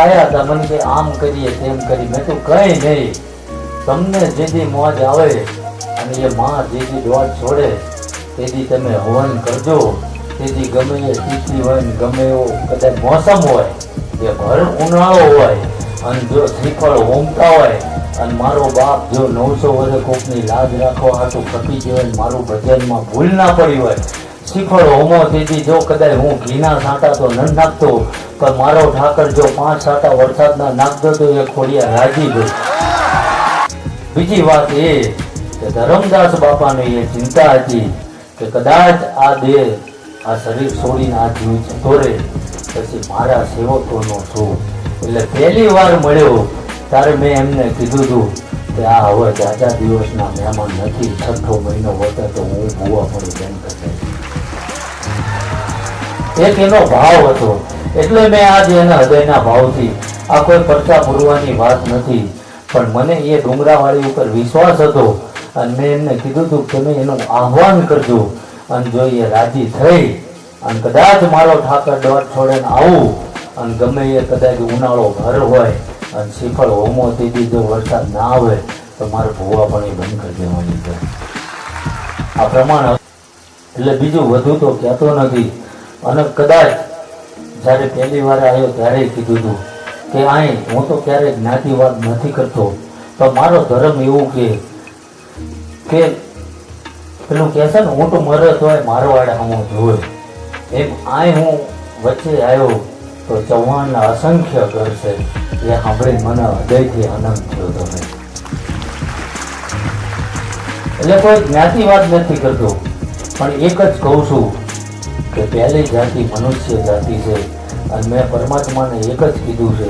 આયા હતા મને કે આમ કરીએ તેમ કરી. મેં તો કઈ નહીં. તમને જેથી મોજ આવે અને એ માં જેથી દોડ છોડે, તેથી તમે હવન કરજો. તેથી ગમે એ તિથિ હોય ને ગમે એવો કદાચ મોસમ હોય કે ભર ઉનાળો હોય, અને જો શ્રીફળ હોમતા હોય, અને મારો બાપ જો નવસો વર્ષે કોકની લાજ રાખવા હાટું ખપી ગયો મારું ભજનમાં ભૂલ ના પડી હોય શ્રીફળ હોમો તેથી જો કદાચ હું ઘીના સાંટા તો ન નાખતો, પણ મારો ઠાકર જો પાંચ સાંટા વરસાદના નાખતો તો એ ખોડિયા રાજી ગયો. બીજી વાત એ કે ધરમદાસ બાપાની એ ચિંતા હતી કે કદાચ આ દેહ આ શરીર છોડીને આ જીવ જતો રહે, પછી મારા સેવકોનો છું. એટલે પહેલી વાર મળ્યો, ત્યારે મેં એમને કીધું હતું કે આ હવે જાજા દિવસના મહેમાન નથી, છઠ્ઠો મહિનો વધે તો હું ભૂવા પડી બેન કરતા એક એનો ભાવ હતો. એટલે મેં આજે એના હૃદયના ભાવથી આ કોઈ પરચા પૂરવાની વાત નથી. પણ મને એ ડુંગરાવાળી ઉપર વિશ્વાસ હતો અને મેં એમને કીધું હતું કે તમે એનું આહ્વાન કરજો. અને જો એ રાજી થઈ, અને કદાચ મારો ઠાકર દોડ છોડેને આવું, અને ગમે એ કદાચ ઉનાળો ભર હોય, અને શ્રીફળ હોમો તેથી જો વરસાદ ના આવે, તો મારે ભૂવા પણ બંધ કરી દેવાની છે. આ પ્રમાણે, એટલે બીજું વધુ તો કહેતો નથી. અને કદાચ જ્યારે પહેલી વાર આવ્યો ત્યારે કીધું હતું કે અહીં હું તો ક્યારેય જ્ઞાતિવાદ નથી કરતો. તો મારો ધર્મ એવું કે કે પેલું કહેશે ને હું તો મરે હોય મારો વાડે હું જોવે એમ આય હું વચ્ચે આવ્યો તો ચૌહાણના અસંખ્ય ઘર છે, એ સાંભળી મને હૃદયથી આનંદ થયો તમે. એટલે કોઈ જ્ઞાતિવાદ નથી કરતો. પણ એક જ કહું છું કે પહેલી જાતિ મનુષ્ય જાતિ છે. અને મેં પરમાત્માને એક જ કીધું છે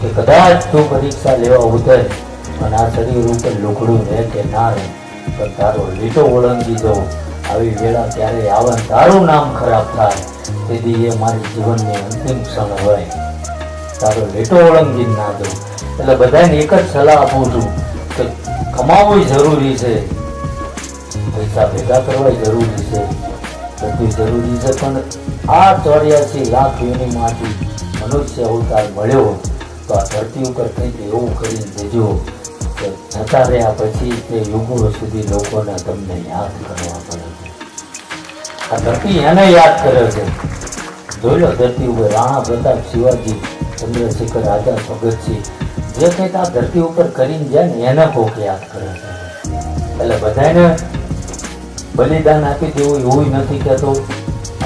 કે કદાચ તું પરીક્ષા લેવા ઉતરે અને આ શરીર ઉપર લુકડું રહે કે ના રહે પણ તારો લીટો ઓળંગી દઉં. આવી વેળા ત્યારે આવે તારું નામ ખરાબ થાય. તેથી એ મારી જીવનની અંતિમ ક્ષણ હોય. તારો લીટો ઓળંગી ના દઉં. એટલે બધાને એક જ સલાહ આપું છું કે કમાવવું જરૂરી છે. પૈસા ભેગા કરવા જરૂરી છે. બધું જરૂરી છે, પણ આ ચોર્યાસી લાખ યોનીમાંથી મનુષ્ય અવતાર મળ્યો તો આ ધરતી ઉપર કંઈક એવું કરી દેજો કે જતા રહ્યા પછી તે યુગો સુધી લોકોને તમને યાદ કરવા પડે છે. આ ધરતી એને યાદ કરે છે. જોઈ લો, ધરતી ઉપર રાણા પ્રતાપ શિવાજી, ચંદ્રશેખર રાજા ભગતસિંહ જે કંઈક આ ધરતી ઉપર કરીને જાય ને એને કોક યાદ કરે છે. એટલે બધાને બલિદાન આપી દેવું એવું નથી કહેતો.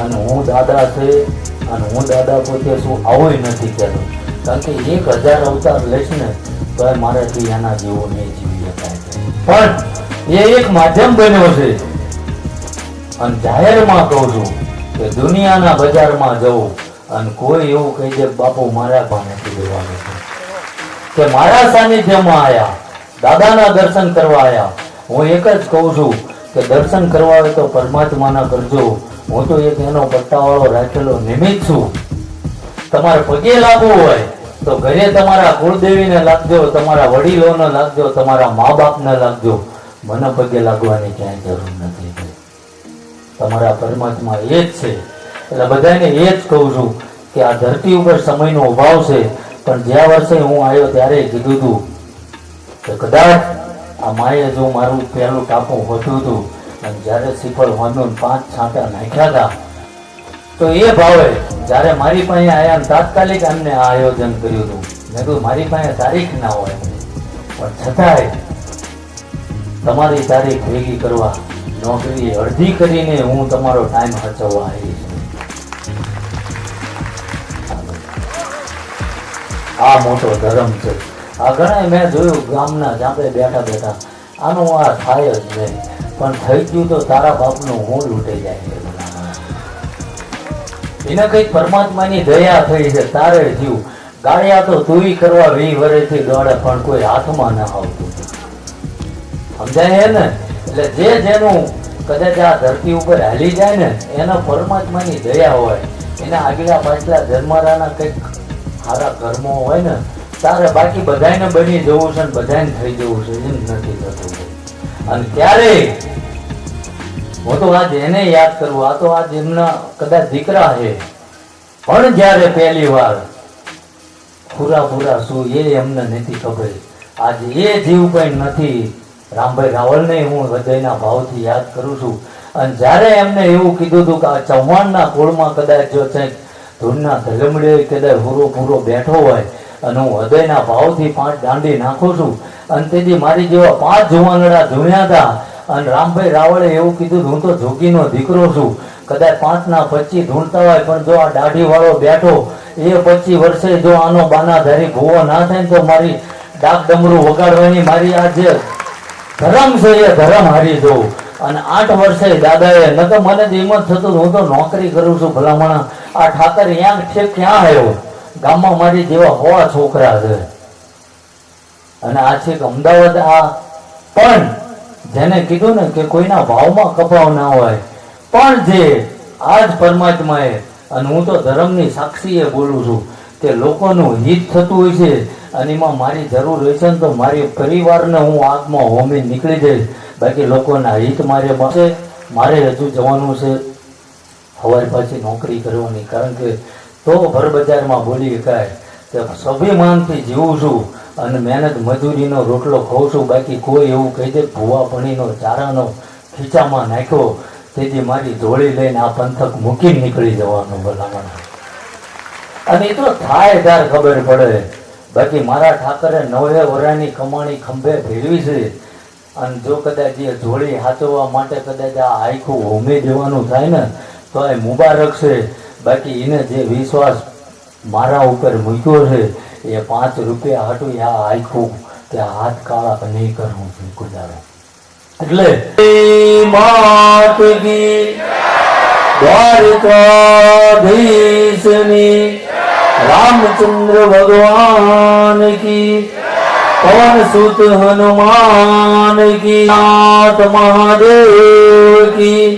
અને હું દાદા છે, અને હું દાદા પોતે છું, આવું નથી કહેતો. કારણ કે એક હજાર અવતાર લઈશ ને, તો મારાથી એના જેવો નહીં જીવી શકાય. પણ એ એક માધ્યમ બન્યો છે. અને જાહેરમાં કહું છું કે દુનિયાના બજારમાં જવું અને કોઈ એવું કહી દે બાપુ, મારા પણ નથી છે. કે મારા સાનિધ્યમાં આવ્યા દાદાના દર્શન કરવા આવ્યા હું એક જ કહું છું કે દર્શન કરવા હોય તો પરમાત્માના કરજો. હું તો એક એનો પટ્ટાવાળો રાખેલો નિમિત્ત છું. તમારે પગે લાગવું હોય તો ઘરે તમારા કુળદેવીને લાગજો, તમારા વડીલોને લાગજો, તમારા મા બાપને લાગજો. મને પગે લાગવાની ક્યાંય જરૂર નથી તમારા પરમાત્મા એ જ છે. એટલે બધાને એ જ કહું છું કે આ ધરતી ઉપર સમયનો અભાવ છે. પણ જ્યાં વર્ષે હું આવ્યો ત્યારે કીધું હતું કે કદાચ આ માએ જો મારું પહેલું ટાપું હોતું હતું, અને જ્યારે સિફળ વાંધું પાંચ છાંટા નાખ્યા હતા, તો એ ભાવે જ્યારે મારી પાસે આયા તાત્કાલિક એમને આ આયોજન કર્યું હતું. મેં કહ્યું મારી પાસે તારીખ ના હોય. પણ છતાંય તમારી તારીખ ભેગી કરવા નોકરી અડધી કરીને હું તમારો ટાઈમ હચવવા આવી આ મોટો ધર્મ છે. આ ઘણા મેં જોયું ગામના જ, આપણે બેઠા બેઠા. આનું આ થાય જ નહીં. પણ થઈ ગયું તો તારા બાપનું હું લૂંટાઈ જાય. છે એને કંઈક પરમાત્માની દયા થઈ છે, તારે જીવ. ગાળ્યા તો તુંય કરવા વી વરેથી દોડે પણ કોઈ હાથમાં ન આવતું. સમજાય હે ને? એટલે જે જેનું કદાચ આ ધરતી ઉપર હાલી જાય ને, એનો પરમાત્માની દયા હોય. એના આગલા પાછલા જન્મારાના કંઈક સારા કર્મો હોય ને તારે બાકી બધાને બની જવું છે બધાને થઈ જવું છે, એમ નથી થતું. અને ત્યારે હું તો આજ એને યાદ કરું, આ તો આજ એમના કદાચ દીકરા છે. પણ જ્યારે પહેલી વાર પૂરા પૂરા શું એ એમને નથી ખબર. આજે એ જીવ કંઈ નથી. રામભાઈ રાવલને હું હૃદયના ભાવથી યાદ કરું છું. અને જ્યારે એમને એવું કીધું હતું કે આ ચૌહાણના કોળમાં કદાચ જો કંઈક ધૂળના ધલમડે કદાચ હુરો પૂરો બેઠો હોય અને હું હૃદયના ભાવથી પાંચ દાંડી નાખું છું. અને તેથી મારી જેવા પાંચ જુવાનડા ધૂણ્યા હતા. અને રામભાઈ રાવળે એવું કીધું, હું તો જોગીનો દીકરો છું. કદાચ પાંચના પચી ધૂણતા હોય, પણ જો આ દાઢી વાળો બેઠો, એ પચી વર્ષે જો આનો બાનાધારી ભૂવો ના થાય તો મારી ડાક ડમરું વગાડવાની મારી આ જે ધરમ છે, એ ધરમ હારી જવું અને આઠ વર્ષે દાદાએ, ન તો મને જ હિંમત થતું, હું તો નોકરી કરું છું ભલામણ. આ ઠાકર ક્યાં ઠેક ક્યાં આવ્યો? ગામમાં મારી જેવા હોવા છોકરા છે. અને આ છે અમદાવાદ આ, પણ જેને કીધું ને કે કોઈના ભાવમાં કપાવ ના હોય, પણ જે આ જ પરમાત્માએ, અને હું તો ધર્મની સાક્ષીએ બોલું છું કે લોકોનું હિત થતું હોય છે, અને એમાં મારી જરૂર હોય છે ને તો મારી પરિવારને હું આગમાં હોમી નીકળી જઈશ. બાકી લોકોના હિત મારે મળશે મારે હજુ જવાનું છે. સવારે પાછી નોકરી કરવાની, કારણ કે તો ભરબજારમાં બોલી શકાય કે સ્વાભિમાનથી જીવું છું અને મહેનત મજૂરીનો રોટલો ખાઉં છું. બાકી કોઈ એવું કહી દે ભૂવાપણીનો ચારાનો ખીચામાં નાખ્યો, તેથી મારી ધોળી લઈને આ પંથક મૂકીને નીકળી જવાનું ભલામણ. અને એ તો થાય ત્યારે ખબર પડે. બાકી મારા ઠાકરે નવે વરાની કમાણી ખંભે ભેળવી છે. અને જો કદાચ એ ધોળી હાચવવા માટે કદાચ આ આખું હોમી દેવાનું થાય ને, તો એ મુબારક છે. બાકી એને જે વિશ્વાસ મારા ઉપર મૂક્યો છે, એ પાંચ રૂપિયા હતું આ આખું કે હાથ કાળા નહીં કરવું છે ગુજારો એટલે દ્વારકાધીશની રામચંદ્ર ભગવાન કી, પવન સુત હનુમાન કી, નાથ મહાદેવ કી